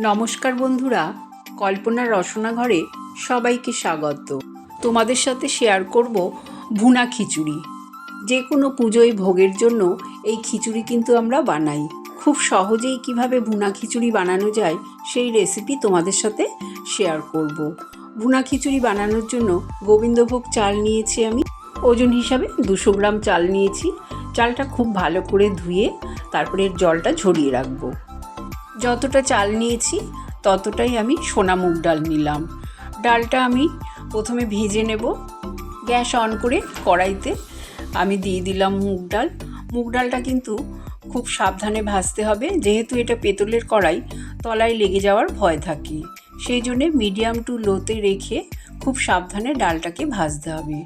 নমস্কার বন্ধুরা কল্পনার রসনা ঘরে সবাইকে স্বাগত। তোমাদের সাথে শেয়ার করব ভুনা খিচুড়ি। যে কোনো পুজোয় ভোগের জন্য এই খিচুড়ি কিন্তু আমরা বানাই। খুব সহজেই কীভাবে ভুনা খিচুড়ি বানানো যায় সেই রেসিপি তোমাদের সাথে শেয়ার করব। ভুনা খিচুড়ি বানানোর জন্য গোবিন্দভোগ চাল নিয়েছি আমি। ওজন হিসাবে দুশো গ্রাম চাল নিয়েছি। চালটা খুব ভালো করে ধুয়ে তারপরে জলটা ঝরিয়ে রাখব। যতটা চাল নিয়েছি, ততটাই আমি সোনা মুগ ডাল নিলাম। ডালটা আমি প্রথমে ভেজে নেব। গ্যাস অন করে কড়াইতে আমি দিয়ে দিলাম মুগ ডাল। মুগ ডালটা কিন্তু খুব সাবধানে ভাজতে হবে। যেহেতু এটা পেতলের কড়াই, তলায় লেগে যাওয়ার ভয় থাকে। সেই জন্যে মিডিয়াম টু লোতে রেখে খুব সাবধানে ডালটাকে ভাজতে হবে।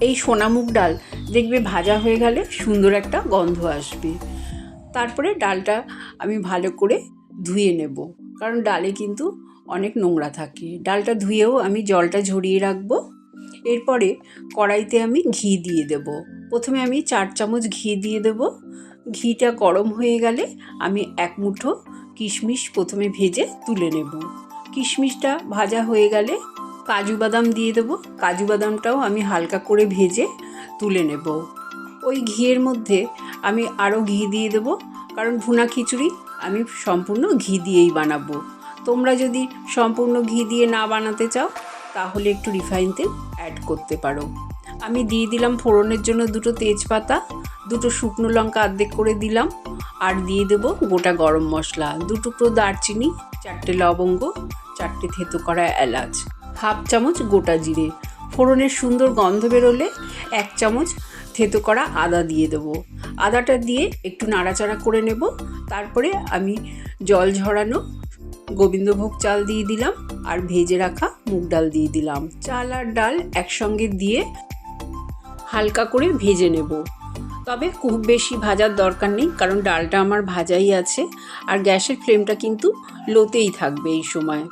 এই সোনা মুগ ডাল দেখবে ভাজা হয়ে গেলে সুন্দর একটা গন্ধ আসবে। তারপরে ডালটা আমি ভালো করে ধুয়ে নেব। কারণ ডালে কিন্তু অনেক নোংরা থাকে। ডালটা ধুয়েও আমি জলটা ঝরিয়ে রাখব। এরপরে কড়াইতে আমি ঘি দিয়ে দেব। প্রথমে আমি চার চামচ ঘি দিয়ে দেব। ঘিটা গরম হয়ে গেলে আমি এক মুঠো কিশমিশ প্রথমে ভেজে তুলে নেব। কিশমিশটা ভাজা হয়ে গেলে কাজু বাদাম দিয়ে দেবো। কাজু বাদামটাও আমি হালকা করে ভেজে তুলে নেব। ওই ঘিয়ের মধ্যে আমি আরও ঘি দিয়ে দেবো। কারণ ভুনা খিচুড়ি আমি সম্পূর্ণ ঘি দিয়েই বানাবো। তোমরা যদি সম্পূর্ণ ঘি দিয়ে না বানাতে চাও, তাহলে একটু রিফাইন তেল অ্যাড করতে পারো। আমি দিয়ে দিলাম ফোড়নের জন্য দুটো তেজপাতা, দুটো শুকনো লঙ্কা অর্ধেক করে দিলাম, আর দিয়ে দেবো গোটা গরম মশলা। দু টুকরো দারচিনি, চারটে লবঙ্গ, চারটে থেতো করা এলাচ, হাফ চামচ গোটা জিরে। ফোড়নের সুন্দর গন্ধ বেরোলে এক চামচ থেতো করা আদা দিয়ে দেবো। আদাটা দিয়ে একটু নাড়াচাড়া করে নেব। তারপরে আমি জল ঝরানো গোবিন্দভোগ চাল দিয়ে দিলাম আর ভেজে রাখা মুগ ডাল দিয়ে দিলাম। চাল আর ডাল একসঙ্গে দিয়ে হালকা করে ভেজে নেব। তবে খুব বেশি ভাজার দরকার নেই, কারণ ডালটা আমার ভাজাই আছে আর গ্যাসের ফ্লেমটা কিন্তু লোতেই থাকবে এই সময়।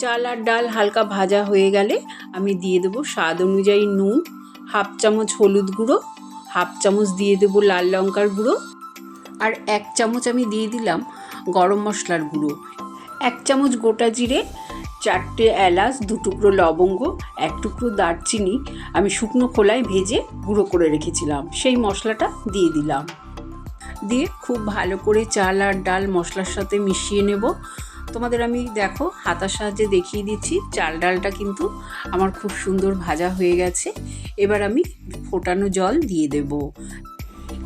চাল আর ডাল হালকা ভাজা হয়ে গেলে আমি দিয়ে দেবো স্বাদ অনুযায়ী নুন। হাফ চামচ হলুদ গুঁড়ো, হাফ চামচ দিয়ে দেবো লাল লঙ্কার গুঁড়ো আর এক চামচ আমি দিয়ে দিলাম গরম মশলার গুঁড়ো। এক চামচ গোটা জিরে, চারটে এলাচ, দু টুকরো লবঙ্গ, এক টুকরো দারচিনি আমি শুকনো খোলায় ভেজে গুঁড়ো করে রেখেছিলাম। সেই মশলাটা দিয়ে দিলাম। দিয়ে খুব ভালো করে চাল আর ডাল মশলার সাথে মিশিয়ে নেব। তোমাদের আমি দেখো হাতার সাহায্যে দেখিয়ে দিচ্ছি। চাল ডালটা কিন্তু আমার খুব সুন্দর ভাজা হয়ে গেছে। এবার আমি ফোটানো জল দিয়ে দেব।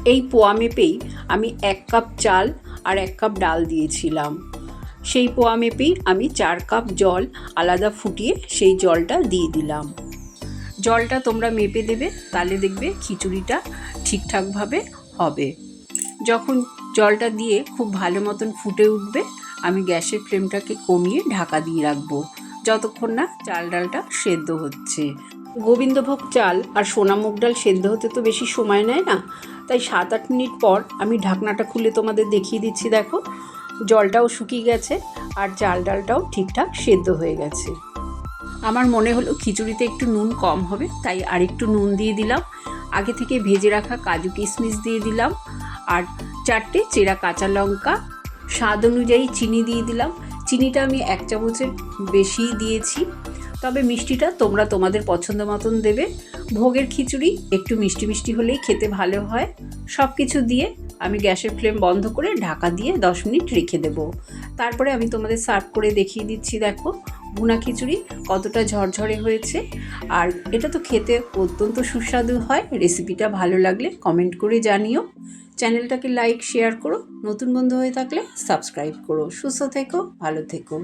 এই পোয়া মেপেই আমি এক কাপ চাল আর এক কাপ ডাল দিয়েছিলাম। সেই পোয়া মেপেই আমি চার কাপ জল আলাদা ফুটিয়ে সেই জলটা দিয়ে দিলাম। জলটা তোমরা মেপে দেবে, তাহলে দেখবে খিচুড়িটা ঠিকঠাকভাবে হবে। যখন জলটা দিয়ে খুব ভালো মতন ফুটে উঠবে আমি গ্যাসের ফ্লেমটাকে কমিয়ে ঢাকা দিয়ে রাখব। যতক্ষণ না চাল ডালটা সেদ্ধ হচ্ছে। গোবিন্দভোগ চাল আর সোনা মুগ ডাল সেদ্ধ হতে তো বেশি সময় নেয় না। তাই সাত আট মিনিট পর আমি ঢাকনাটা খুলে তোমাদের দেখিয়ে দিচ্ছি, দেখো। জলটাও শুকিয়ে গেছে আর চাল ডালটাও ঠিকঠাক সেদ্ধ হয়ে গেছে। আমার মনে হলো খিচুড়িতে একটু নুন কম হবে, তাই আর একটু নুন দিয়ে দিলাম। আগে থেকে ভেজে রাখা কাজু কিশমিশ দিয়ে দিলাম। আর চারটে চেরা কাঁচা লঙ্কা স্বাদ অনুযায়ী চিনি দিয়ে দিলাম। চিনিটা আমি এক চামচের বেশিই দিয়েছি। তবে মিষ্টিটা তোমরা তোমাদের পছন্দ মতন দেবে। ভোগের খিচুড়ি একটু মিষ্টি মিষ্টি হলেই খেতে ভালো হয়। সব কিছু দিয়ে আমি গ্যাসের ফ্লেম বন্ধ করে ঢাকা দিয়ে দশ মিনিট রেখে দেবো। তারপরে আমি তোমাদের সার্ভ করে দেখিয়ে দিচ্ছি, দেখো। ভুনা খিচুড়ি কতটা ঝরঝরে হয়েছে। আর এটা তো খেতে অত্যন্ত সুস্বাদু হয়। রেসিপিটা ভালো লাগলে কমেন্ট করে জানিও। চ্যানেলটাকে লাইক শেয়ার করো। নতুন বন্ধু হয়ে থাকলে সাবস্ক্রাইব করো। সুস্থ থেকো ভালো থেকো।